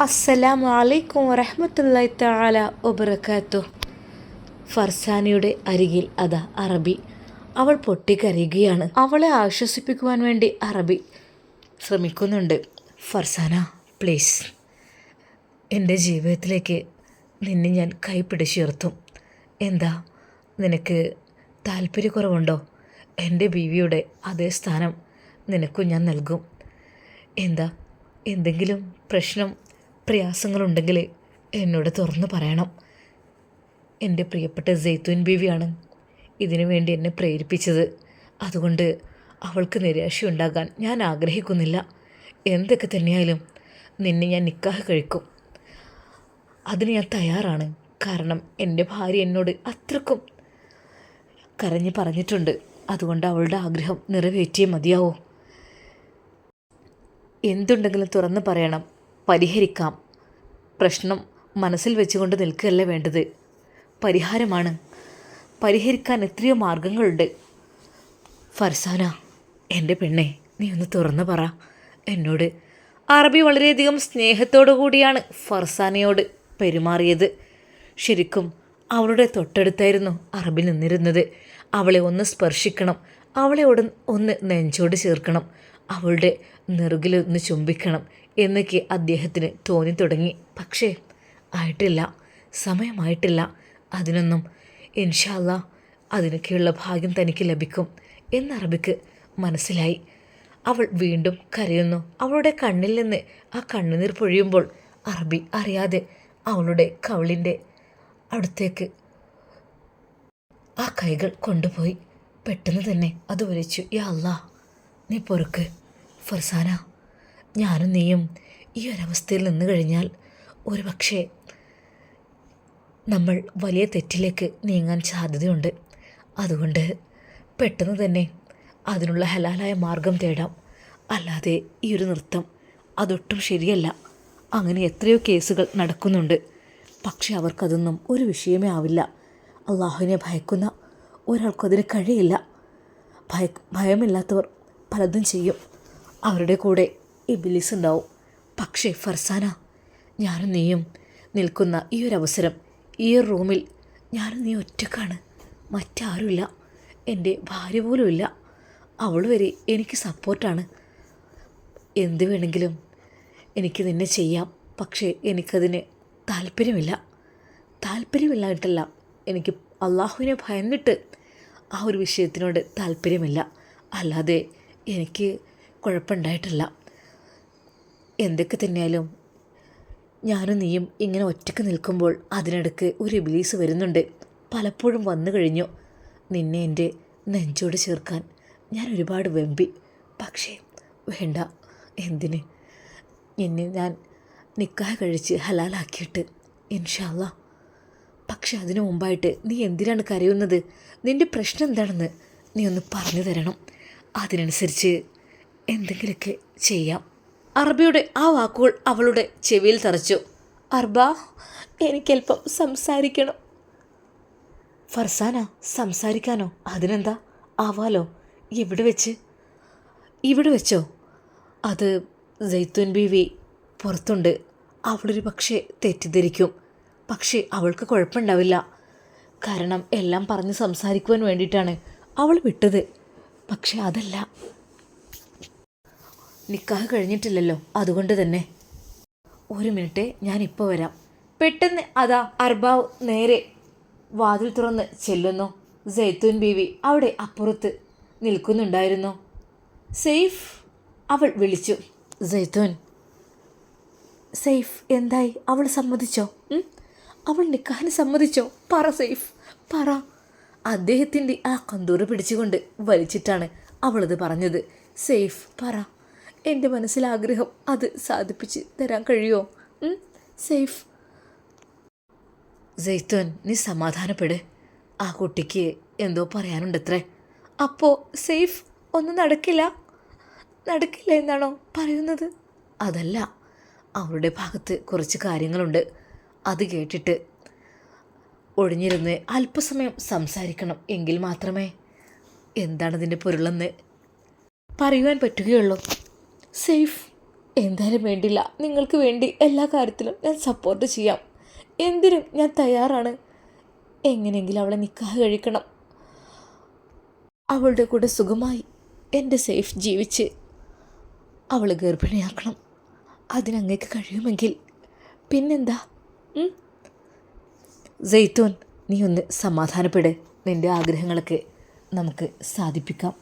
അസ്സലാമു അലൈക്കും വറഹ്മത്തുള്ളാഹി താല ഒബറക്കാത്തു ഫർസാനയുടെ അരികിൽ അതാ അറബി. അവൾ പൊട്ടിക്കരയുകയാണ്. അവളെ ആശ്വസിപ്പിക്കുവാൻ വേണ്ടി അറബി ശ്രമിക്കുന്നുണ്ട്. ഫർസാന പ്ലീസ്. എന്റെ ജീവിതത്തിലേക്ക് നിന്നെ ഞാൻ കൈപ്പിടിച്ചുയർത്തും എന്താ? നിനക്ക് താല്പര്യക്കുറവുണ്ടോ? എന്റെ ബീവിയുടെ അതേ സ്ഥാനം നിനക്കും ഞാൻ നൽകും. എന്താ? എന്തെങ്കിലും പ്രശ്നം പ്രയാസങ്ങളുണ്ടെങ്കിൽ എന്നോട് തുറന്ന് പറയണം. എന്റെ പ്രിയപ്പെട്ട ജെയ്ത്തുൻ ബീവിയാണ് ഇതിനു വേണ്ടി എന്നെ പ്രേരിപ്പിച്ചത്. അതുകൊണ്ട് അവൾക്ക് നിരാശയുണ്ടാകാൻ ഞാൻ ആഗ്രഹിക്കുന്നില്ല. എന്തൊക്കെ തന്നെയായാലും നിന്നെ ഞാൻ നിക്കാഹ് കഴിക്കും. അതിന് ഞാൻ തയ്യാറാണ്. കാരണം എന്റെ ഭാര്യ എന്നോട് അത്രക്കും കരഞ്ഞു പറഞ്ഞിട്ടുണ്ട്. അതുകൊണ്ട് അവളുടെ ആഗ്രഹം നിറവേറ്റിയേ മതിയാവോ. എന്തുണ്ടെങ്കിലും തുറന്ന് പറയണം. പരിഹരിക്കാം. പ്രശ്നം മനസ്സിൽ വെച്ചുകൊണ്ട് നിൽക്കുകയല്ല വേണ്ടത്? പരിഹാരമാണ്. പരിഹരിക്കാൻ എത്രയോ മാർഗങ്ങളുണ്ട്. ഫർസാന എന്റെ പെണ്ണെ നീ ഒന്ന് തുറന്നു പറ. എന്നോട് അറബി വളരെയധികം സ്നേഹത്തോടു കൂടിയാണ് ഫർസാനയോട് പെരുമാറിയത്. ശരിക്കും അവളുടെ തൊട്ടടുത്തായിരുന്നു അറബി നിന്നിരുന്നത്. അവളെ ഒന്ന് സ്പർശിക്കണം. അവളെ ഉടൻ ഒന്ന് നെഞ്ചോട് ചേർക്കണം. അവളുടെ നെറുകിലൊന്ന് ചുംബിക്കണം എന്നൊക്കെ അദ്ദേഹത്തിന് തോന്നി തുടങ്ങി. പക്ഷേ ആയിട്ടില്ല. സമയമായിട്ടില്ല. അതിനൊന്നും ഇൻഷാല്ല അതിനൊക്കെയുള്ള ഭാഗ്യം തനിക്ക് ലഭിക്കും എന്ന് അറബിക്ക് മനസ്സിലായി. അവൾ വീണ്ടും കരയുന്നു. അവളുടെ കണ്ണിൽ നിന്ന് ആ കണ്ണുനീർ പൊഴിയുമ്പോൾ അറബി അറിയാതെ അവളുടെ കവളിന്റെ അടുത്തേക്ക് ആ കൈകൾ കൊണ്ടുപോയി. പെട്ടെന്ന് തന്നെ അത് വലിച്ചു. യാ അല്ലാ നീ പൊറുക്ക്. ഫർസാന ഞാനും നീയും ഈ ഒരവസ്ഥയിൽ നിന്ന് കഴിഞ്ഞാൽ ഒരു പക്ഷേ നമ്മൾ വലിയ തെറ്റിലേക്ക് നീങ്ങാൻ സാധ്യതയുണ്ട്. അതുകൊണ്ട് പെട്ടെന്ന് തന്നെ അതിനുള്ള ഹലാലായ മാർഗം തേടാം. അല്ലാതെ ഈ ഒരു നൃത്തം അതൊട്ടും ശരിയല്ല. അങ്ങനെ എത്രയോ കേസുകൾ നടക്കുന്നുണ്ട്. പക്ഷെ അവർക്കതൊന്നും ഒരു വിഷയമേ ആവില്ല. അള്ളാഹുവിനെ ഭയക്കുന്ന ഒരാൾക്കതിന് കഴിയില്ല. ഭയ ഭയമില്ലാത്തവർ പലതും ചെയ്യും. അവരുടെ കൂടെ ഇബിലിസ് ഉണ്ടാവും. പക്ഷേ ഫർസാന ഞാനും നീയും നിൽക്കുന്ന ഈ ഒരു അവസരം ഈ ഒരു റൂമിൽ ഞാനും നീ ഒറ്റക്കാണ്. മറ്റാരുമില്ല. എന്റെ ഭാര്യ പോലുമില്ല അവൾ വരെ എനിക്ക് സപ്പോർട്ടാണ്. എന്ത് വേണമെങ്കിലും എനിക്ക് നിന്നെ ചെയ്യാം. പക്ഷേ എനിക്കതിന് താല്പര്യമില്ല. താല്പര്യമില്ലായിട്ടല്ല എനിക്ക് അള്ളാഹുവിനെ ഭയന്നിട്ട് ആ ഒരു വിഷയത്തിനോട് താല്പര്യമില്ല. അല്ലാതെ എനിക്ക് കുഴപ്പമുണ്ടായിട്ടില്ല. എന്തൊക്കെ തന്നെയാലും ഞാനും നീയും ഇങ്ങനെ ഒറ്റയ്ക്ക് നിൽക്കുമ്പോൾ അതിനിടയ്ക്ക് ഒരു ഇബിലീസ് വരുന്നുണ്ട്. പലപ്പോഴും വന്നു കഴിഞ്ഞു. നിന്നെ എന്റെ നെഞ്ചോട് ചേർക്കാൻ ഞാൻ ഒരുപാട് വെമ്പി. പക്ഷേ വേണ്ട. എന്തിന്? എന്നെ ഞാൻ നിക്കാഹ് കഴിച്ച് ഹലാലാക്കിയിട്ട് ഇൻഷാല്ല. പക്ഷെ അതിനു മുമ്പായിട്ട് നീ എന്തിനാണ് കരയുന്നത്? നിന്റെ പ്രശ്നം എന്താണെന്ന് നീ ഒന്ന് പറഞ്ഞു തരണം. അതിനനുസരിച്ച് എന്തെങ്കിലുമൊക്കെ ചെയ്യാം. അറബിയുടെ ആ വാക്കുകൾ അവളുടെ ചെവിയിൽ തറച്ചു. അർബ എനിക്കല്പം സംസാരിക്കണം. ഫർസാന സംസാരിക്കാനോ? അതിനെന്താ? ആവാലോ? എവിടെ വെച്ച്? ഇവിടെ വെച്ചോ? അത് ജയ്ത്തുൻ ബീവി പുറത്തുണ്ട്. അവളൊരു പക്ഷേ തെറ്റിദ്ധരിക്കും. പക്ഷേ അവൾക്ക് കുഴപ്പമുണ്ടാവില്ല. കാരണം എല്ലാം പറഞ്ഞ് സംസാരിക്കുവാൻ വേണ്ടിയിട്ടാണ് അവൾ വിട്ടത്. പക്ഷേ അതല്ല നിക്കാഹ് കഴിഞ്ഞിട്ടില്ലല്ലോ അതുകൊണ്ട് തന്നെ. ഒരു മിനിറ്റ് ഞാൻ ഇപ്പോൾ വരാം. പെട്ടെന്ന് അതാ അർബാവ് നേരെ വാതിൽ തുറന്ന് ചെല്ലുന്നു. ജയ്ത്തൂൻ ബീവി അവിടെ അപ്പുറത്ത് നിൽക്കുന്നുണ്ടായിരുന്നു. സെയ്ഫ് അവൾ വിളിച്ചു. ജയ്ത്തൂൻ സെയ്ഫ് എന്തായി? അവൾ സമ്മതിച്ചോ? അവൾ നിക്കാഹിന് സമ്മതിച്ചോ? പറ സെയ്ഫ് പറ. അദ്ദേഹത്തിന്റെ ആ കന്തൂറ് പിടിച്ചുകൊണ്ട് വലിച്ചിട്ടാണ് അവളത് പറഞ്ഞത്. സെയ്ഫ് പറ. എന്റെ മനസ്സിലാഗ്രഹം അത് സാധിപ്പിച്ച് തരാൻ കഴിയുമോ? സേഫ്. ജെയ്ത്തോൻ നീ സമാധാനപ്പെട്. ആ കുട്ടിക്ക് എന്തോ പറയാനുണ്ടത്രേ. അപ്പോ സേഫ് ഒന്നും നടക്കില്ല? നടക്കില്ല എന്നാണോ പറയുന്നത്? അതല്ല അവളുടെ ഭാഗത്ത് കുറച്ച് കാര്യങ്ങളുണ്ട്. അത് കേട്ടിട്ട് ഒഴിഞ്ഞിരുന്ന് അല്പസമയം സംസാരിക്കണം എങ്കിൽ മാത്രമേ. എന്താണതിന്റെ പൊരുളെന്ന്? പറയുവാൻ പറ്റുകയുള്ളൂ. സേഫ്. എന്തായാലും വേണ്ടില്ല. നിങ്ങൾക്ക് വേണ്ടി എല്ലാ കാര്യത്തിലും ഞാൻ സപ്പോർട്ട് ചെയ്യാം. എന്തിനും ഞാൻ തയ്യാറാണ്. എങ്ങനെയെങ്കിലും അവളെ നിക്കാഹ് കഴിക്കണം. അവളുടെ കൂടെ സുഖമായി എന്റെ സേഫ് ജീവിച്ച് അവൾ ഗർഭിണിയാക്കണം. അതിനങ്ങേക്ക് കഴിയുമെങ്കിൽ പിന്നെന്താ? ജെയ്ത്തോൻ നീ ഒന്ന് സമാധാനപ്പെട്. നിന്റെ ആഗ്രഹങ്ങളൊക്കെ നമുക്ക് സാധിപ്പിക്കാം.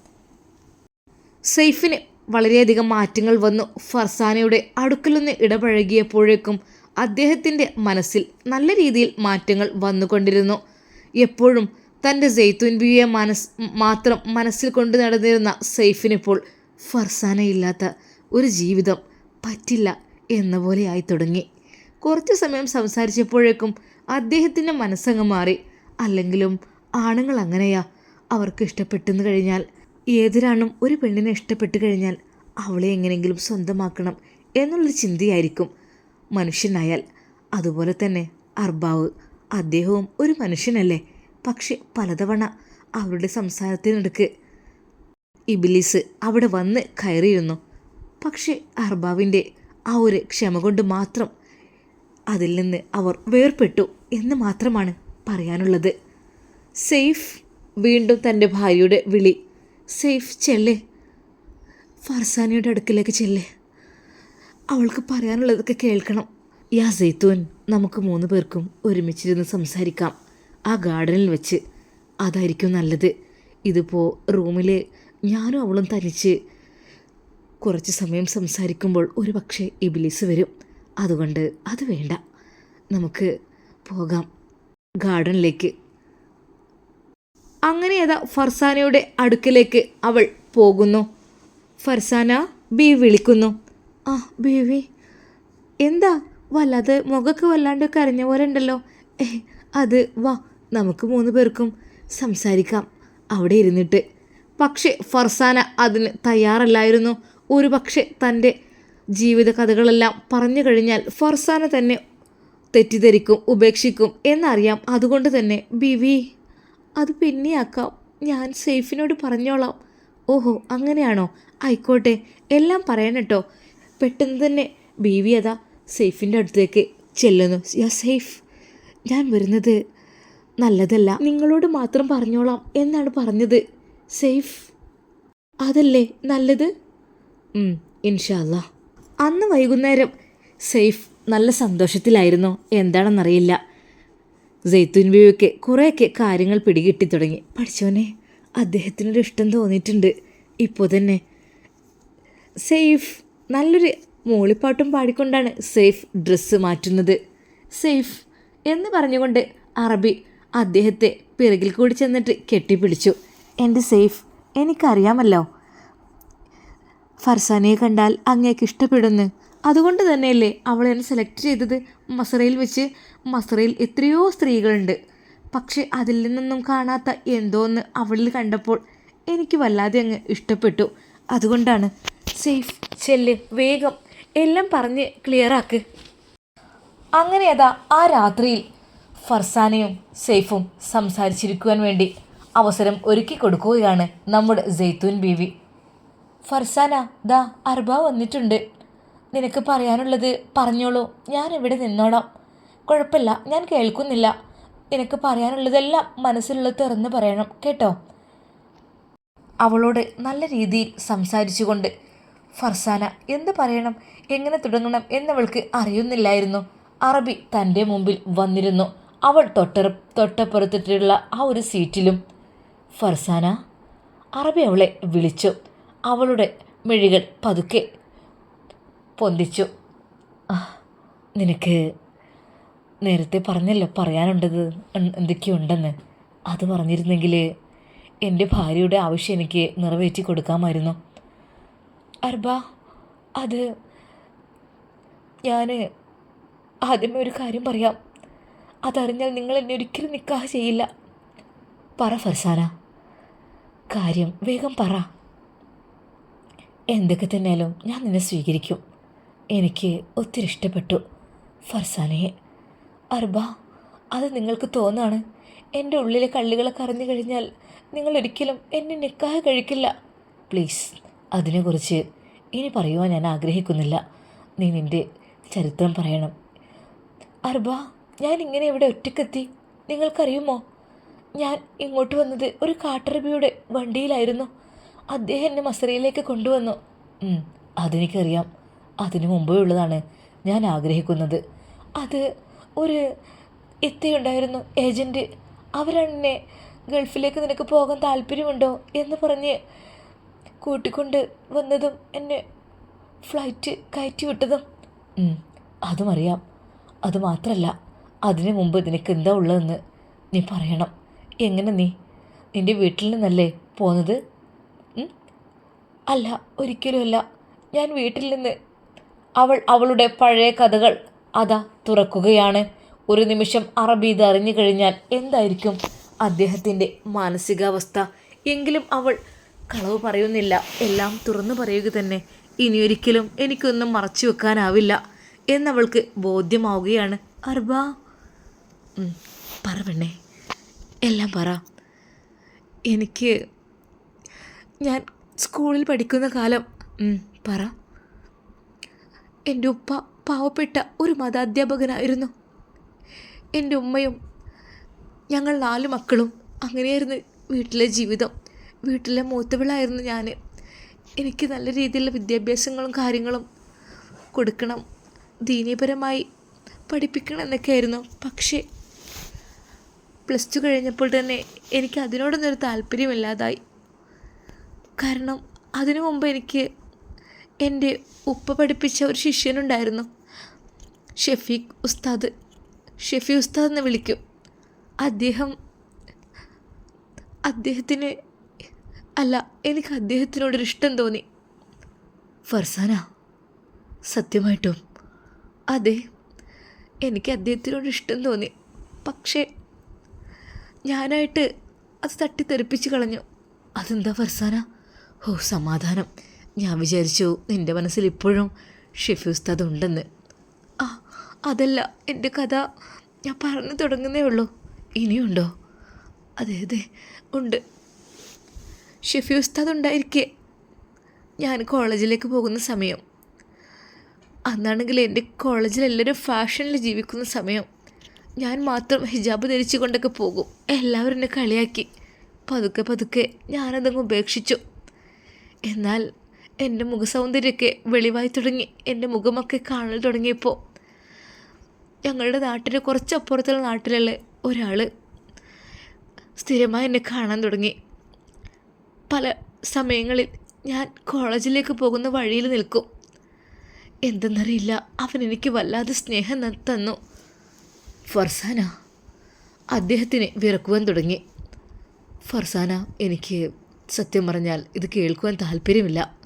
സെയ്ഫിന് വളരെയധികം മാറ്റങ്ങൾ വന്നു. ഫർസാനയുടെ അടുക്കലൊന്ന് ഇടപഴകിയപ്പോഴേക്കും അദ്ദേഹത്തിന്റെ മനസ്സിൽ നല്ല രീതിയിൽ മാറ്റങ്ങൾ വന്നുകൊണ്ടിരുന്നു. എപ്പോഴും തന്റെ ജെയ്ത്തുൻ ബിയെ മനസ് മാത്രം മനസ്സിൽ കൊണ്ടു നടന്നിരുന്ന സെയ്ഫിനിപ്പോൾ ഫർസാനയില്ലാത്ത ഒരു ജീവിതം പറ്റില്ല എന്ന പോലെയായി തുടങ്ങി. കുറച്ച് സമയം സംസാരിച്ചപ്പോഴേക്കും അദ്ദേഹത്തിന്റെ മനസ്സങ്ങ് മാറി. അല്ലെങ്കിലും ആണുങ്ങൾ അങ്ങനെയാ അവർക്ക് ഇഷ്ടപ്പെട്ടെന്ന് കഴിഞ്ഞാൽ ഏതൊരാണും ഒരു പെണ്ണിനെ ഇഷ്ടപ്പെട്ടു കഴിഞ്ഞാൽ അവളെ എങ്ങനെയെങ്കിലും സ്വന്തമാക്കണം എന്നുള്ളൊരു ചിന്തയായിരിക്കും. മനുഷ്യനായാൽ. അതുപോലെ തന്നെ അർബാവ് അദ്ദേഹവും ഒരു മനുഷ്യനല്ലേ? പക്ഷെ പലതവണ അവരുടെ സംസാരത്തിനിടക്ക് ഇബിലിസ് അവിടെ വന്ന് കയറിയിരുന്നു. പക്ഷേ അർബാവിന്റെ ആ ഒരു ക്ഷമ കൊണ്ട് മാത്രം അതിൽ നിന്ന് അവർ വേർപെട്ടു എന്ന് മാത്രമാണ് പറയാനുള്ളത്. സെയ്ഫ് വീണ്ടും തന്റെ ഭാര്യയുടെ വിളി സേഫ് ചെല്ലേ. ഫർസാനിയുടെ അടുക്കിലേക്ക് ചെല്ലേ. അവൾക്ക് പറയാനുള്ളതൊക്കെ കേൾക്കണം. യാ സൈത്തൂൻ നമുക്ക് മൂന്ന് പേർക്കും ഒരുമിച്ചിരുന്ന് സംസാരിക്കാം. ആ ഗാർഡനിൽ വെച്ച്. അതായിരിക്കും നല്ലത്. ഇതിപ്പോൾ റൂമിൽ ഞാനും അവളും തനിച്ച് കുറച്ച് സമയം സംസാരിക്കുമ്പോൾ ഒരു പക്ഷേ ഇബിലിസ് വരും. അതുകൊണ്ട് അത് വേണ്ട. നമുക്ക് പോകാം. ഗാർഡനിലേക്ക് അങ്ങനെ അതാ ഫർസാനയുടെ അടുക്കലേക്ക് അവൾ പോകുന്നു. ഫർസാന ബി വിളിക്കുന്നു. ആ ബേബി എന്താ? വല്ലാതെ മുഖമൊക്കെ വല്ലാണ്ട് കരഞ്ഞ പോലെ ഉണ്ടല്ലോ. ഏ അത് വാ നമുക്ക് മൂന്ന് പേർക്കും സംസാരിക്കാം. അവിടെ ഇരുന്നിട്ട്. പക്ഷേ ഫർസാന അതിന് തയ്യാറല്ലായിരുന്നു. ഒരു പക്ഷേ തന്റെ ജീവിത കഥകളെല്ലാം പറഞ്ഞു കഴിഞ്ഞാൽ ഫർസാന തന്നെ തെറ്റിദ്ധരിക്കും ഉപേക്ഷിക്കും എന്നറിയാം. അതുകൊണ്ട് തന്നെ ബിവി അത് പിന്നെയാക്കാം. ഞാൻ സേഫിനോട് പറഞ്ഞോളാം. ഓഹോ അങ്ങനെയാണോ? ആയിക്കോട്ടെ എല്ലാം പറയണം പെട്ടെന്ന് തന്നെ ബീവി അതാ സേഫിന്റെ അടുത്തേക്ക് ചെല്ലുന്നു. യാ സേഫ് ഞാൻ വരുന്നത് നല്ലതല്ല. നിങ്ങളോട് മാത്രം പറഞ്ഞോളാം എന്നാണ് പറഞ്ഞത്. സേഫ് അതല്ലേ നല്ലത്? ഇൻഷാല്ലാ അന്ന് വൈകുന്നേരം സേഫ് നല്ല സന്തോഷത്തിലായിരുന്നു. എന്താണെന്നറിയില്ല. ജെയ്ത്തുൻ ബീവിക്ക് കുറേയൊക്കെ കാര്യങ്ങൾ പിടികിട്ടി തുടങ്ങി. പഠിച്ചോനെ അദ്ദേഹത്തിനൊരു ഇഷ്ടം തോന്നിയിട്ടുണ്ട്. ഇപ്പോൾ തന്നെ സേഫ് നല്ലൊരു മൂളിപ്പാട്ടും പാടിക്കൊണ്ടാണ് സേഫ് ഡ്രസ്സ് മാറ്റുന്നത്. സേഫ് എന്ന് പറഞ്ഞുകൊണ്ട് അറബി അദ്ദേഹത്തെ പിറകിൽ കൂടി ചെന്നിട്ട് കെട്ടിപ്പിടിച്ചു. എന്റെ സേഫ് എനിക്കറിയാമല്ലോ. ഫർസാനയെ കണ്ടാൽ അങ്ങേക്ക് ഇഷ്ടപ്പെടുന്നു. അതുകൊണ്ട് തന്നെയല്ലേ അവൾ എന്നെ സെലക്ട് ചെയ്തത്? മസറയിൽ വെച്ച് മസറയിൽ എത്രയോ സ്ത്രീകളുണ്ട്. പക്ഷെ അതിൽ നിന്നൊന്നും കാണാത്ത എന്തോന്ന് അവളിൽ കണ്ടപ്പോൾ എനിക്ക് വല്ലാതെ അങ്ങ് ഇഷ്ടപ്പെട്ടു. അതുകൊണ്ടാണ്. സേഫ് ചെല്ല് വേഗം. എല്ലാം പറഞ്ഞ് ക്ലിയറാക്ക് അങ്ങനെ അതാ ആ രാത്രിയിൽ ഫർസാനയും സേഫും സംസാരിച്ചിരിക്കുവാൻ വേണ്ടി അവസരം ഒരുക്കി കൊടുക്കുകയാണ് നമ്മുടെ ജെയ്ത്തൂൻ ബീവി. ഫർസാന ദാ അർബ വന്നിട്ടുണ്ട്. നിനക്ക് പറയാനുള്ളത് പറഞ്ഞോളൂ. ഞാൻ ഇവിടെ നിന്നോളാം കുഴപ്പമില്ല ഞാൻ കേൾക്കുന്നില്ല. നിനക്ക് പറയാനുള്ളതെല്ലാം മനസ്സിലുള്ളത് തുറന്ന് പറയണം കേട്ടോ? അവളോട് നല്ല രീതിയിൽ സംസാരിച്ചുകൊണ്ട് ഫർസാന എന്ത് പറയണം? എങ്ങനെ തുടങ്ങണം എന്നവൾക്ക് അറിയുന്നില്ലായിരുന്നു. അറബി തന്റെ മുമ്പിൽ വന്നിരുന്നു. അവൾ തൊട്ട തൊട്ടപ്പുറത്തിട്ടുള്ള ആ ഒരു സീറ്റിലും. ഫർസാന അറബി അവളെ വിളിച്ചു. അവളുടെ മിഴികൾ പതുക്കെ പൊന്തിച്ചു. "ആ, നിനക്ക് നേരത്തെ പറഞ്ഞല്ലോ പറയാനുണ്ടത് എന്തൊക്കെയുണ്ടെന്ന്. അത് പറഞ്ഞിരുന്നെങ്കിൽ എന്റെ ഭാര്യയുടെ ആവശ്യം എനിക്ക് നിറവേറ്റി കൊടുക്കാമായിരുന്നു. അർബ അത് ഞാൻ ആദ്യമേ ഒരു കാര്യം പറയാം. അതറിഞ്ഞാൽ നിങ്ങൾ എന്നെ ഒരിക്കലും നിക്കാഹ് ചെയ്യില്ല. പറ ഫർസാന. കാര്യം വേഗം പറ. എന്തൊക്കെ തന്നെയാലും ഞാൻ നിന്നെ സ്വീകരിക്കും. എനിക്ക് ഒത്തിരി ഇഷ്ടപ്പെട്ടു. ഫർസാനയെ അർബ അത് നിങ്ങൾക്ക് തോന്നാണ്. എന്റെ ഉള്ളിലെ കള്ളികളെ അറിഞ്ഞു കഴിഞ്ഞാൽ നിങ്ങൾ ഒരിക്കലും എന്നെ നിക്കാഹ് കഴിക്കില്ല. പ്ലീസ് അതിനെക്കുറിച്ച് ഇനി പറയുവാൻ ഞാൻ ആഗ്രഹിക്കുന്നില്ല. നീ നിന്റെ ചരിത്രം പറയണം. അർബ ഞാൻ ഇങ്ങനെ ഇവിടെ ഒറ്റക്കെത്തി. നിങ്ങൾക്കറിയുമോ? ഞാൻ ഇങ്ങോട്ട് വന്നത് ഒരു കാട്ടറബിയുടെ വണ്ടിയിലായിരുന്നു. അദ്ദേഹം എന്നെ മസറയിലേക്ക് കൊണ്ടുവന്നു. അതെനിക്കറിയാം. അതിനു മുമ്പേ ഉള്ളതാണ് ഞാൻ ആഗ്രഹിക്കുന്നത്. അത് ഒരു എത്തിയുണ്ടായിരുന്നു. ഏജന്റ് അവരാണ് എന്നെ ഗൾഫിലേക്ക് നിനക്ക് പോകാൻ താല്പര്യമുണ്ടോ എന്ന് പറഞ്ഞ് കൂട്ടിക്കൊണ്ട് വന്നതും എന്നെ ഫ്ലൈറ്റ് കയറ്റി വിട്ടതും. അതും അറിയാം അത് മാത്രമല്ല അതിനു മുമ്പ് നിനക്ക് എന്താ ഉള്ളതെന്ന് നീ പറയണം. എങ്ങനെ നീ? നിന്റെ വീട്ടിൽ നിന്നല്ലേ പോന്നത്? അല്ല ഒരിക്കലുമല്ല. ഞാൻ വീട്ടിൽ നിന്ന് അവൾ അവളുടെ പഴയ കഥകൾ അതാ തുറക്കുകയാണ്. ഒരു നിമിഷം അറബി ഇത് അറിഞ്ഞു കഴിഞ്ഞാൽ എന്തായിരിക്കും അദ്ദേഹത്തിന്റെ മാനസികാവസ്ഥ? എങ്കിലും അവൾ കളവ് പറയുന്നില്ല എല്ലാം തുറന്നു പറയുക തന്നെ. ഇനിയൊരിക്കലും എനിക്കൊന്നും മറച്ചു വെക്കാനാവില്ല എന്നവൾക്ക് ബോധ്യമാവുകയാണ്. അർബ പറ പെണ്ണേ. എല്ലാം പറ. എനിക്ക് ഞാൻ സ്കൂളിൽ പഠിക്കുന്ന കാലം പറ. എന്റെ ഉപ്പ പാവപ്പെട്ട ഒരു മതാധ്യാപകനായിരുന്നു. എന്റെ ഉമ്മയും ഞങ്ങൾ നാല് മക്കളും അങ്ങനെയായിരുന്നു വീട്ടിലെ ജീവിതം. വീട്ടിലെ മൂത്തവിളായിരുന്നു ഞാൻ എനിക്ക് നല്ല രീതിയിലുള്ള വിദ്യാഭ്യാസങ്ങളും കാര്യങ്ങളും കൊടുക്കണം ദീനീപരമായി പഠിപ്പിക്കണം എന്നൊക്കെയായിരുന്നു. പക്ഷേ പ്ലസ് ടു കഴിഞ്ഞപ്പോൾ തന്നെ എനിക്ക് അതിനോടൊന്നൊരു താല്പര്യമില്ലാതായി. കാരണം അതിനു മുമ്പ് എനിക്ക് എന്റെ ഉപ്പ പഠിപ്പിച്ച ഒരു ശിഷ്യനുണ്ടായിരുന്നു. ഷെഫീഖ് ഉസ്താദ്. ഷെഫി ഉസ്താദ് എന്ന് വിളിക്കും. അദ്ദേഹം അദ്ദേഹത്തിന് അല്ല എനിക്ക് അദ്ദേഹത്തിനോടൊരു ഇഷ്ടം തോന്നി. ഫർസാന സത്യമായിട്ടും അതെ എനിക്ക് അദ്ദേഹത്തിനോട് ഇഷ്ടം തോന്നി. പക്ഷേ ഞാനായിട്ട് അത് തട്ടിത്തെറിപ്പിച്ച് കളഞ്ഞു. അതെന്താ ഫർസാന? ഓ സമാധാനം. ഞാൻ വിചാരിച്ചു എന്റെ മനസ്സിൽ ഇപ്പോഴും ഷെഫി ഉസ്താദ് ഉണ്ടെന്ന്. ആ അതല്ല എന്റെ കഥ ഞാൻ പറഞ്ഞു തുടങ്ങുന്നേ ഉള്ളൂ. ഇനിയുണ്ടോ? അതെ അതെ ഉണ്ട്. ഷെഫി ഉസ്താദ് ഉണ്ടായിരിക്കെ. ഞാൻ കോളേജിലേക്ക് പോകുന്ന സമയം. അന്നാണെങ്കിൽ എന്റെ കോളേജിൽ എല്ലാവരും ഫാഷനിൽ ജീവിക്കുന്ന സമയം. ഞാൻ മാത്രം ഹിജാബ് ധരിച്ചു കൊണ്ടൊക്കെ പോകും. എല്ലാവരും എന്നെ കളിയാക്കി. പതുക്കെ പതുക്കെ ഞാനതങ്ങ് ഉപേക്ഷിച്ചു. എന്നാൽ എന്റെ മുഖസൗന്ദര്യമൊക്കെ വെളിവായി തുടങ്ങി. എന്റെ മുഖമൊക്കെ കാണൽ തുടങ്ങിയപ്പോൾ ഞങ്ങളുടെ നാട്ടിന് കുറച്ചപ്പുറത്തുള്ള നാട്ടിലുള്ള ഒരാൾ സ്ഥിരമായി എന്നെ കാണാൻ തുടങ്ങി. പല സമയങ്ങളിൽ ഞാൻ കോളേജിലേക്ക് പോകുന്ന വഴിയിൽ നിൽക്കും. എന്തെന്നറിയില്ല അവൻ എനിക്ക് വല്ലാതെ സ്നേഹം തന്നു. ഫർസാന അദ്ദേഹത്തിന് വിറക്കുവാൻ തുടങ്ങി. ഫർസാന എനിക്ക് സത്യം പറഞ്ഞാൽ ഇത് കേൾക്കുവാൻ താല്പര്യമില്ല.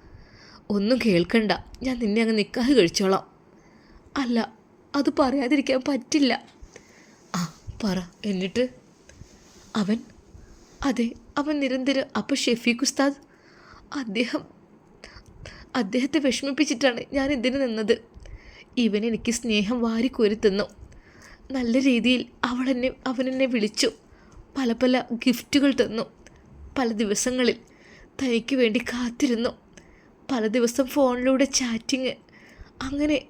ഒന്നും കേൾക്കണ്ട. ഞാൻ നിന്നെ അങ്ങ് നിൽക്കാതെ കഴിച്ചോളാം. അല്ല അത് പറയാതിരിക്കാൻ പറ്റില്ല. ആ പറ എന്നിട്ട്? അവൻ? അതെ അവൻ നിരന്തരം. അപ്പം ഷെഫീഖ് ഉസ്താദ്? അദ്ദേഹം അദ്ദേഹത്തെ വിഷമിപ്പിച്ചിട്ടാണ് ഞാൻ ഇതിന് നിന്നത്. ഇവൻ എനിക്ക് സ്നേഹം വാരിക്കോരി തന്നു നല്ല രീതിയിൽ അവളെന്നെ അവനെന്നെ വിളിച്ചു. പല പല ഗിഫ്റ്റുകൾ തന്നു. പല ദിവസങ്ങളിൽ തനിക്ക് വേണ്ടി കാത്തിരുന്നു. പല ദിവസം ഫോണിലൂടെ ചാറ്റിങ്. അങ്ങനെ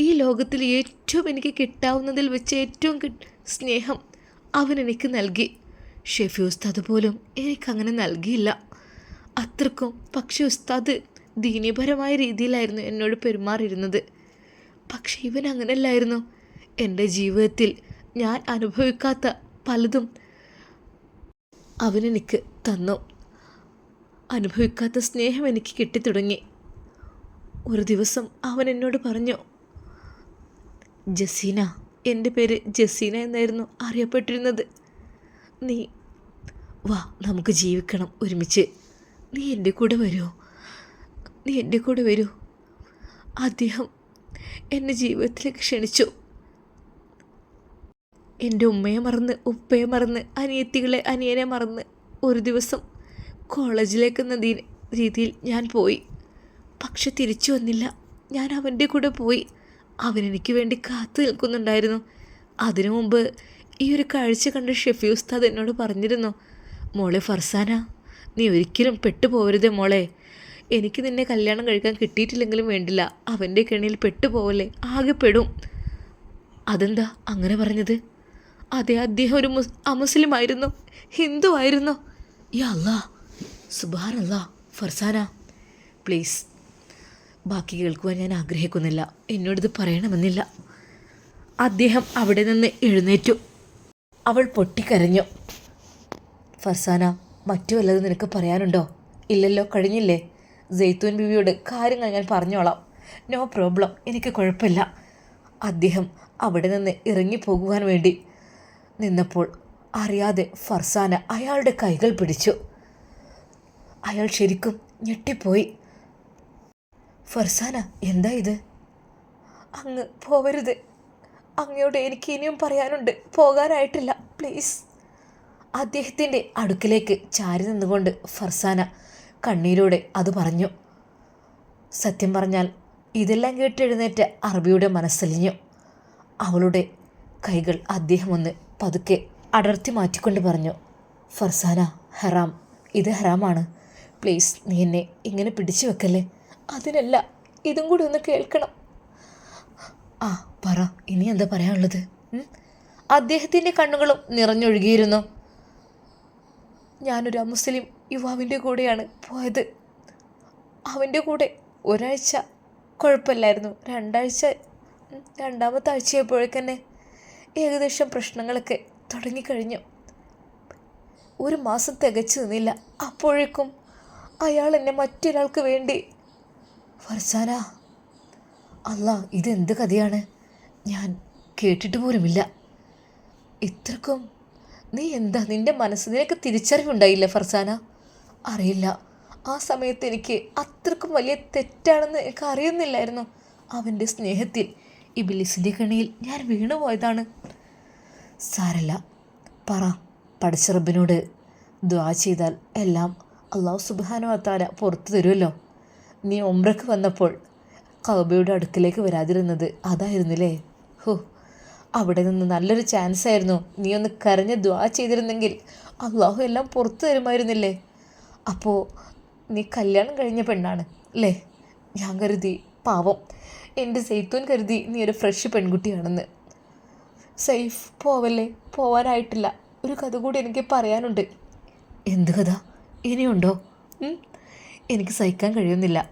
ഈ ലോകത്തിൽ ഏറ്റവും എനിക്ക് കിട്ടാവുന്നതിൽ വെച്ച് ഏറ്റവും സ്നേഹം അവൻ എനിക്ക് നൽകി. ഷെഫി ഉസ്താദ് പോലും എനിക്കങ്ങനെ നൽകിയില്ല. അത്രക്കും പക്ഷേ ഉസ്താദ് ദീനീപരമായ രീതിയിലായിരുന്നു എന്നോട് പെരുമാറിയിരുന്നത്. പക്ഷേ ഇവൻ അങ്ങനെയല്ലായിരുന്നു. എന്റെ ജീവിതത്തിൽ ഞാൻ അനുഭവിക്കാത്ത പലതും അവനെനിക്ക് തന്നു. അനുഭവിക്കാത്ത സ്നേഹം എനിക്ക് കിട്ടിത്തുടങ്ങി. ഒരു ദിവസം അവൻ എന്നോട് പറഞ്ഞു ജസീന എന്റെ പേര് ജസീന എന്നായിരുന്നു അറിയപ്പെട്ടിരുന്നത്. നീ വാ നമുക്ക് ജീവിക്കണം ഒരുമിച്ച്. നീ എന്റെ കൂടെ വരുമോ നീ എന്റെ കൂടെ വരൂ. അദ്ദേഹം എന്നെ ജീവിതത്തിലേക്ക് ക്ഷണിച്ചു. എന്റെ ഉമ്മയെ മറന്ന് ഉപ്പയെ മറന്ന് അനിയത്തികളെ അനിയനെ മറന്ന് ഒരു ദിവസം കോളേജിലേക്കെന്ന രീതിയിൽ ഞാൻ പോയി. പക്ഷെ തിരിച്ചു വന്നില്ല. ഞാൻ അവന്റെ കൂടെ പോയി. അവൻ എനിക്ക് വേണ്ടി കാത്തു നിൽക്കുന്നുണ്ടായിരുന്നു. അതിനു മുമ്പ് ഈ ഒരു കാഴ്ച കണ്ട് ഷെഫി ഉസ്താദ് എന്നോട് പറഞ്ഞിരുന്നു മോളെ ഫർസാന നീ ഒരിക്കലും പെട്ടുപോകരുതേ മോളെ. എനിക്ക് നിന്നെ കല്യാണം കഴിക്കാൻ കിട്ടിയിട്ടില്ലെങ്കിലും വേണ്ടില്ല. അവന്റെ കെണിയിൽ പെട്ടുപോവല്ലേ ആകെ പെടും. അതെന്താ അങ്ങനെ പറഞ്ഞത്? അതെ അദ്ദേഹം ഒരു മുസ് അമുസ്ലിമായിരുന്നു ഹിന്ദു ആയിരുന്നു. യാ അല്ല ഫർസാന. പ്ലീസ് ബാക്കി കേൾക്കുവാൻ ഞാൻ ആഗ്രഹിക്കുന്നില്ല. എന്നോടിത് പറയണമെന്നില്ല. അദ്ദേഹം അവിടെ നിന്ന് എഴുന്നേറ്റു. അവൾ പൊട്ടിക്കരഞ്ഞു. ഫർസാന മറ്റു വല്ലതും നിനക്ക് പറയാനുണ്ടോ? ഇല്ലല്ലോ കഴിഞ്ഞില്ലേ? ജെയ്ത്തൂൻ ബിവിയോട് കാര്യങ്ങൾ ഞാൻ പറഞ്ഞോളാം. നോ പ്രോബ്ലം എനിക്ക് കുഴപ്പമില്ല. അദ്ദേഹം അവിടെ നിന്ന് ഇറങ്ങിപ്പോകുവാൻ വേണ്ടി നിന്നപ്പോൾ അറിയാതെ ഫർസാന അയാളുടെ കൈകൾ പിടിച്ചു. അയാൾ ശരിക്കും ഞെട്ടിപ്പോയി. ഫർസാന എന്താ ഇത്? അങ്ങ് പോവരുത്. അങ്ങയോട് എനിക്ക് ഇനിയും പറയാനുണ്ട്. പോകാനായിട്ടില്ല പ്ലീസ്. അദ്ദേഹത്തിന്റെ അടുക്കിലേക്ക് ചാരി നിന്നുകൊണ്ട് ഫർസാന കണ്ണീരോടെ അത് പറഞ്ഞു. സത്യം പറഞ്ഞാൽ ഇതെല്ലാം കേട്ടെഴുന്നേറ്റ അറബിയുടെ മനസ്സലിഞ്ഞു. അവളുടെ കൈകൾ അദ്ദേഹം ഒന്ന് പതുക്കെ അടർത്തി മാറ്റിക്കൊണ്ട് പറഞ്ഞു ഫർസാന ഹറാം. ഇത് ഹറാമാണ്. പ്ലീസ് നീ എന്നെ ഇങ്ങനെ പിടിച്ചു വെക്കല്ലേ? അതിനല്ല ഇതും കൂടി ഒന്ന് കേൾക്കണം. ആ പറ ഇനി എന്താ പറയാനുള്ളത്? അദ്ദേഹത്തിന്റെ കണ്ണുകളും നിറഞ്ഞൊഴുകിയിരുന്നു. ഞാനൊരു മുസ്ലിം യുവാവിന്റെ കൂടെയാണ് പോയത്. അവന്റെ കൂടെ ഒരാഴ്ച കുഴപ്പമില്ലായിരുന്നു. രണ്ടാഴ്ച രണ്ടാമത്തെ ആഴ്ചയായപ്പോഴേക്കന്നെ ഏകദേശം പ്രശ്നങ്ങളൊക്കെ തുടങ്ങിക്കഴിഞ്ഞു. ഒരു മാസം തികച്ചു നിന്നില്ല. അപ്പോഴേക്കും അയാൾ എന്നെ മറ്റൊരാൾക്ക് വേണ്ടി. ഫർസാന അല്ല ഇതെന്ത് കഥയാണ്? ഞാൻ കേട്ടിട്ട് പോലുമില്ല. ഇത്രക്കും നീ എന്താ നിന്റെ മനസ്സ് നിനക്ക് തിരിച്ചറിവുണ്ടായില്ല ഫർസാന? അറിയില്ല. ആ സമയത്ത് എനിക്ക് അത്രക്കും വലിയ തെറ്റാണെന്ന് എനിക്ക് അറിയുന്നില്ലായിരുന്നു. അവന്റെ സ്നേഹത്തിൽ ഈ ബിലിസിന്റെ കണിയിൽ ഞാൻ വീണുപോയതാണ് സാരല്ല പറ പടച്ചറബിനോട് ദ്വാ ചെയ്താൽ എല്ലാം അള്ളാഹു സുബാനു അത്താല പുറത്തു തരുമല്ലോ. നീ ഒമ്രക്ക് വന്നപ്പോൾ കൗബയുടെ അടുക്കിലേക്ക് വരാതിരുന്നത് അതായിരുന്നില്ലേ? ഹോ അവിടെ നിന്ന് നല്ലൊരു ചാൻസ് ആയിരുന്നു. നീ ഒന്ന് കരഞ്ഞ് ദ്വാ ചെയ്തിരുന്നെങ്കിൽ അള്ളാഹു എല്ലാം പുറത്തു തരുമായിരുന്നില്ലേ? അപ്പോൾ നീ കല്യാണം കഴിഞ്ഞ പെണ്ണാണ് അല്ലേ? ഞാൻ കരുതി പാവം. എന്റെ സെയ്ത്തൂൻ കരുതി നീ ഒരു ഫ്രഷ് പെൺകുട്ടിയാണെന്ന്. സേഫ് പോവല്ലേ? പോവാനായിട്ടില്ല. ഒരു കഥ കൂടി എനിക്ക് പറയാനുണ്ട്. എന്ത് കഥ? ഇനിയുണ്ടോ? എനിക്ക് സഹിക്കാൻ കഴിയുന്നില്ല.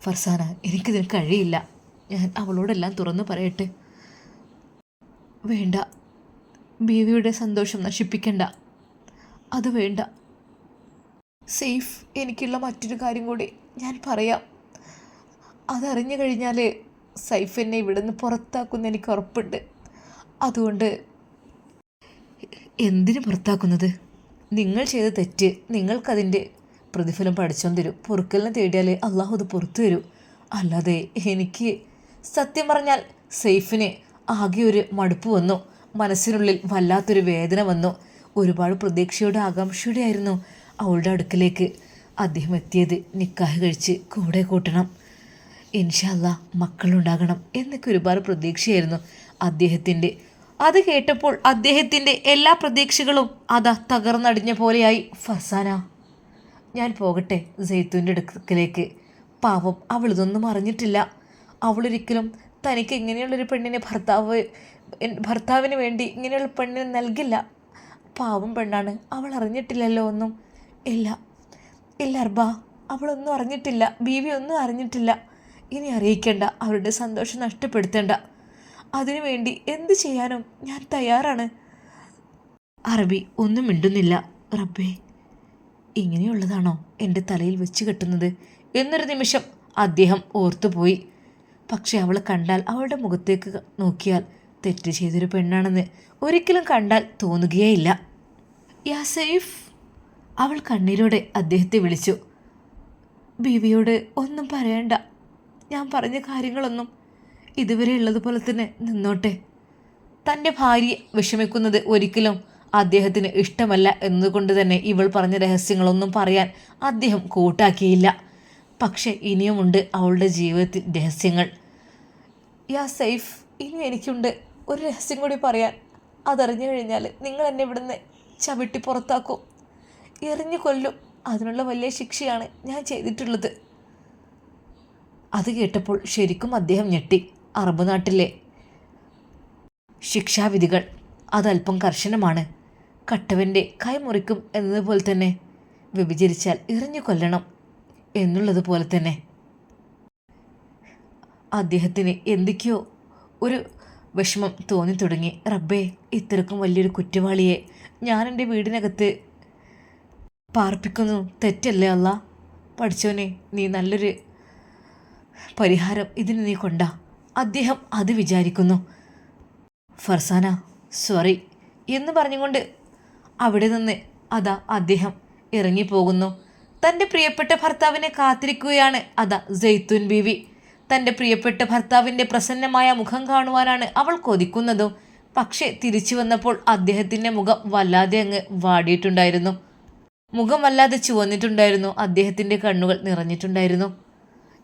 ഫർസാന എനിക്കിതിന് കഴിയില്ല. ഞാൻ അവളോടെല്ലാം തുറന്നു പറയട്ടെ. വേണ്ട. ബീവിയുടെ സന്തോഷം നശിപ്പിക്കണ്ട. അത് വേണ്ട. സേഫ് എനിക്കുള്ള മറ്റൊരു കാര്യം കൂടി ഞാൻ പറയാം. അതറിഞ്ഞു കഴിഞ്ഞാൽ സൈഫ് എന്നെ ഇവിടെ നിന്ന് പുറത്താക്കുന്ന എനിക്ക് ഉറപ്പുണ്ട്. അതുകൊണ്ട് എന്തിനു പുറത്താക്കുന്നത്? നിങ്ങൾ ചെയ്ത തെറ്റ് നിങ്ങൾക്കതിന്റെ പ്രതിഫലം പഠിച്ചോൻ തരും പൊറുക്കലിനെ തേടിയാൽ അള്ളാഹു അത് പുറത്തു തരും അല്ലാതെ എനിക്ക് സത്യം പറഞ്ഞാൽ സെയ്ഫിന് ആകെ ഒരു മടുപ്പ് വന്നു. മനസ്സിനുള്ളിൽ വല്ലാത്തൊരു വേദന വന്നു. ഒരുപാട് പ്രതീക്ഷയോടെ ആകാംക്ഷയോടെ ആയിരുന്നു അവളുടെ അടുക്കലേക്ക് അദ്ദേഹം എത്തിയത്. നിക്കാഹ് കഴിച്ച് കൂടെ കൂട്ടണം. ഇൻഷല്ല മക്കളുണ്ടാകണം എന്നൊക്കെ ഒരുപാട് പ്രതീക്ഷയായിരുന്നു. അദ്ദേഹത്തിന്റെ അത് കേട്ടപ്പോൾ അദ്ദേഹത്തിന്റെ എല്ലാ പ്രതീക്ഷകളും അതാ തകർന്നടിഞ്ഞ പോലെയായി. ഫസാന ഞാൻ പോകട്ടെ സെയ്ത്തുവിന്റെ അടുക്കിലേക്ക്. പാവം അവൾ ഇതൊന്നും അറിഞ്ഞിട്ടില്ല. അവളൊരിക്കലും തനിക്ക് ഇങ്ങനെയുള്ളൊരു പെണ്ണിനെ ഭർത്താവ് ഭർത്താവിന് വേണ്ടി ഇങ്ങനെയുള്ള പെണ്ണിനെ നൽകില്ല. പാവം പെണ്ണാണ് അവൾ അറിഞ്ഞിട്ടില്ലല്ലോ ഒന്നും. ഇല്ല ഇല്ല അർബ അവളൊന്നും അറിഞ്ഞിട്ടില്ല. ബീവി ഒന്നും അറിഞ്ഞിട്ടില്ല. ഇനി അറിയിക്കേണ്ട അവരുടെ സന്തോഷം നഷ്ടപ്പെടുത്തേണ്ട. അതിനുവേണ്ടി എന്ത് ചെയ്യാനും ഞാൻ തയ്യാറാണ്. അറബി ഒന്നും മിണ്ടുന്നില്ല. റബ്ബേ ഇങ്ങനെയുള്ളതാണോ എന്റെ തലയിൽ വെച്ച് കെട്ടുന്നത്? എന്നൊരു നിമിഷം അദ്ദേഹം ഓർത്തുപോയി. പക്ഷെ അവളെ കണ്ടാൽ അവളുടെ മുഖത്തേക്ക് നോക്കിയാൽ തെറ്റ് ചെയ്തൊരു പെണ്ണാണെന്ന് ഒരിക്കലും കണ്ടാൽ തോന്നുകയേയില്ല. യാ സെയ്ഫ് അവൾ കണ്ണീരോടെ അദ്ദേഹത്തെ വിളിച്ചു. ബീവിയോട് ഒന്നും പറയണ്ട. ഞാൻ പറഞ്ഞ കാര്യങ്ങളൊന്നും ഇതുവരെ ഉള്ളതുപോലെ തന്നെ നിന്നോട്ടെ. തന്റെ ഭാര്യ വിഷമിക്കുന്നത് ഒരിക്കലും അദ്ദേഹത്തിന് ഇഷ്ടമല്ല എന്നതുകൊണ്ട് തന്നെ ഇവൾ പറഞ്ഞ രഹസ്യങ്ങളൊന്നും പറയാൻ അദ്ദേഹം കൂട്ടാക്കിയില്ല. പക്ഷെ ഇനിയുമുണ്ട് അവളുടെ ജീവിതത്തിൽ രഹസ്യങ്ങൾ. യാ സൈഫ് ഇനി എനിക്കുണ്ട് ഒരു രഹസ്യം കൂടി പറയാൻ. അതറിഞ്ഞു കഴിഞ്ഞാൽ നിങ്ങൾ എന്നെ ഇവിടുന്ന് ചവിട്ടി പുറത്താക്കും. എറിഞ്ഞു കൊല്ലും. അതിനുള്ള വലിയ ശിക്ഷയാണ് ഞാൻ ചെയ്തിട്ടുള്ളത്. അത് കേട്ടപ്പോൾ ശരിക്കും അദ്ദേഹം ഞെട്ടി. അറബ് നാട്ടിലെ ശിക്ഷാവിധികൾ അതല്പം കർശനമാണ്. കട്ടവന്റെ കൈ മുറിക്കും എന്നതുപോലെ തന്നെ വ്യഭിചരിച്ചാൽ എറിഞ്ഞു കൊല്ലണം എന്നുള്ളതുപോലെ തന്നെ. അദ്ദേഹത്തിന് എന്തൊക്കെയോ ഒരു വിഷമം തോന്നി തുടങ്ങി. റബ്ബേ ഇത്രക്കും വലിയൊരു കുറ്റവാളിയെ ഞാൻ എന്റെ വീടിനകത്ത് പാർപ്പിക്കുന്നു. തെറ്റല്ലേ അല്ല പഠിച്ചോനെ നീ നല്ലൊരു പരിഹാരം ഇതിന് നീ കൊണ്ടാ. അദ്ദേഹം അത് വിചാരിക്കുന്നു. ഫർസാന സോറി എന്ന് പറഞ്ഞുകൊണ്ട് അവിടെ നിന്ന് അതാ അദ്ദേഹം ഇറങ്ങിപ്പോകുന്നു. തന്റെ പ്രിയപ്പെട്ട ഭർത്താവിനെ കാത്തിരിക്കുകയാണ് അതാ ജെയ്ത്തുൻ ബീവി. തന്റെ പ്രിയപ്പെട്ട ഭർത്താവിന്റെ പ്രസന്നമായ മുഖം കാണുവാനാണ് അവൾ കൊതിക്കുന്നതും. പക്ഷേ തിരിച്ചു വന്നപ്പോൾ അദ്ദേഹത്തിന്റെ മുഖം വല്ലാതെ അങ്ങ് വാടിയിട്ടുണ്ടായിരുന്നു. മുഖം വല്ലാതെ ചുവന്നിട്ടുണ്ടായിരുന്നു. അദ്ദേഹത്തിന്റെ കണ്ണുകൾ നിറഞ്ഞിട്ടുണ്ടായിരുന്നു.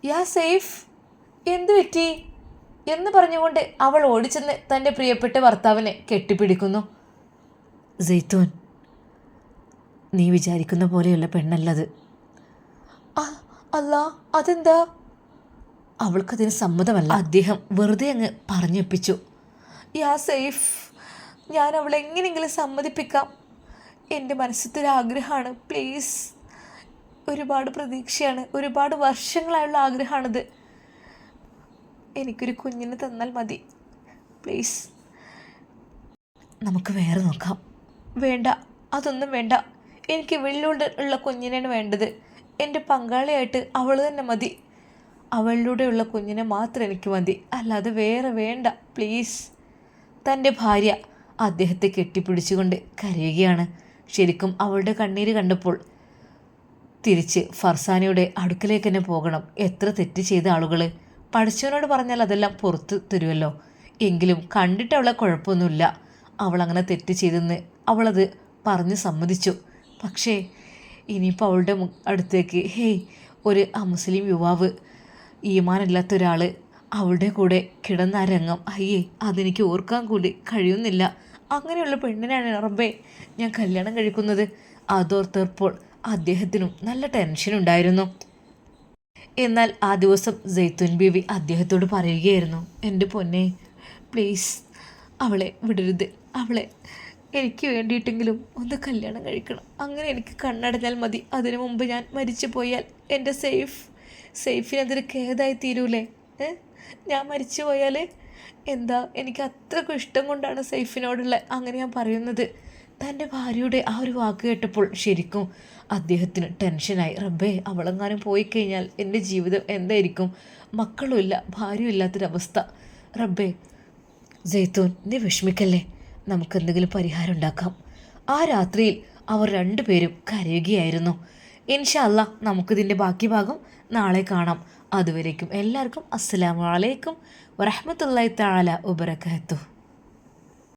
യാ സേഫ് എന്തു പറ്റി? എന്ന് പറഞ്ഞുകൊണ്ട് അവൾ ഓടിച്ചെന്ന് തന്റെ പ്രിയപ്പെട്ട ഭർത്താവിനെ കെട്ടിപ്പിടിക്കുന്നു. ജെയ്ത്തൂൻ നീ വിചാരിക്കുന്ന പോലെയുള്ള പെണ്ണല്ലത്. അല്ല അതെന്താ? അവൾക്കതിന് സമ്മതമല്ല. അദ്ദേഹം വെറുതെ അങ്ങ് പറഞ്ഞൊപ്പിച്ചു. യാ സേഫ് ഞാൻ അവളെ എങ്ങനെയെങ്കിലും സമ്മതിപ്പിക്കാം. എന്റെ ആഗ്രഹമാണ് പ്ലീസ് ഒരുപാട് പ്രതീക്ഷയാണ്. ഒരുപാട് വർഷങ്ങളായുള്ള ആഗ്രഹമാണിത്. എനിക്കൊരു കുഞ്ഞിനെ തന്നാൽ മതി. പ്ലീസ്. നമുക്ക് വേറെ നോക്കാം. വേണ്ട. അതൊന്നും വേണ്ട. എനിക്ക് വെള്ളിലൂടെ ഉള്ള കുഞ്ഞിനാണ് വേണ്ടത്. എന്റെ പങ്കാളിയായിട്ട് അവൾ തന്നെ മതി. അവളിലൂടെയുള്ള കുഞ്ഞിനെ മാത്രം എനിക്ക് മതി. അല്ലാതെ വേറെ വേണ്ട. പ്ലീസ്. തന്റെ ഭാര്യ അദ്ദേഹത്തെ കെട്ടിപ്പിടിച്ചുകൊണ്ട് കരയുകയാണ്. ശരിക്കും അവളുടെ കണ്ണീര് കണ്ടപ്പോൾ തിരിച്ച് ഫർസാനയുടെ അടുക്കലേക്ക് തന്നെ പോകണം. എത്ര തെറ്റ് ചെയ്ത ആളുകൾ പഠിച്ചവനോട് പറഞ്ഞാൽ അതെല്ലാം പുറത്ത് തരുമല്ലോ എങ്കിലും കണ്ടിട്ട് അവളെ കുഴപ്പമൊന്നുമില്ല. അവൾ അങ്ങനെ തെറ്റ് ചെയ്തെന്ന് അവളത് പറഞ്ഞ് സമ്മതിച്ചു. പക്ഷേ ഇനിയിപ്പോൾ അവളുടെ അടുത്തേക്ക് ഹേയ് ഒരു അമുസ്ലിം യുവാവ് ഈമാനില്ലാത്ത ഒരാൾ അവളുടെ കൂടെ കിടന്ന രംഗം അയ്യേ അതെനിക്ക് ഓർക്കാൻ കൂടി കഴിയുന്നില്ല. അങ്ങനെയുള്ള പെണ്ണിനാണ് റബ്ബേ ഞാൻ കല്യാണം കഴിക്കുന്നത്. അതോർത്തപ്പോൾ അദ്ദേഹത്തിനും നല്ല ടെൻഷനുണ്ടായിരുന്നു. എന്നാൽ ആ ദിവസം ജെയ്ത്തുൻ ബീവി അദ്ദേഹത്തോട് പറയുകയായിരുന്നു എന്റെ പൊന്നെ പ്ലീസ് അവളെ വിടരുത്. അവളെ എനിക്ക് വേണ്ടിയിട്ടെങ്കിലും ഒന്ന് കല്യാണം കഴിക്കണം. അങ്ങനെ എനിക്ക് കണ്ണടഞ്ഞാൽ മതി. അതിനു മുമ്പ് ഞാൻ മരിച്ചു പോയാൽ എന്റെ സേഫ് സേഫിനതൊരു ഖേദായി തീരൂലേ? ഞാൻ മരിച്ചു പോയാൽ എന്താ എനിക്ക് അത്രക്കും ഇഷ്ടം കൊണ്ടാണ് സേഫിനോടുള്ള അങ്ങനെ ഞാൻ പറയുന്നത്. തന്റെ ഭാര്യയുടെ ആ ഒരു വാക്ക് കേട്ടപ്പോൾ ശരിക്കും അദ്ദേഹത്തിന് ടെൻഷനായി. റബ്ബേ അവളെങ്ങാനും പോയി കഴിഞ്ഞാൽ എന്റെ ജീവിതം എന്തായിരിക്കും? മക്കളും ഇല്ല ഭാര്യയും ഇല്ലാത്തൊരവസ്ഥ. റബ്ബേ ജയ്തൂൻ നീ വിഷമിക്കല്ലേ? നമുക്ക് എന്തെങ്കിലും പരിഹാരം ഉണ്ടാക്കാം. ആ രാത്രിയിൽ അവർ രണ്ടുപേരും കരയുകയായിരുന്നു. ഇൻഷല്ല നമുക്കിതിന്റെ ബാക്കി ഭാഗം നാളെ കാണാം. അതുവരേക്കും എല്ലാവർക്കും അസ്സലാമു അലൈക്കും വറഹ്മത്തുള്ളാഹി തആല വബറകാതുഹു.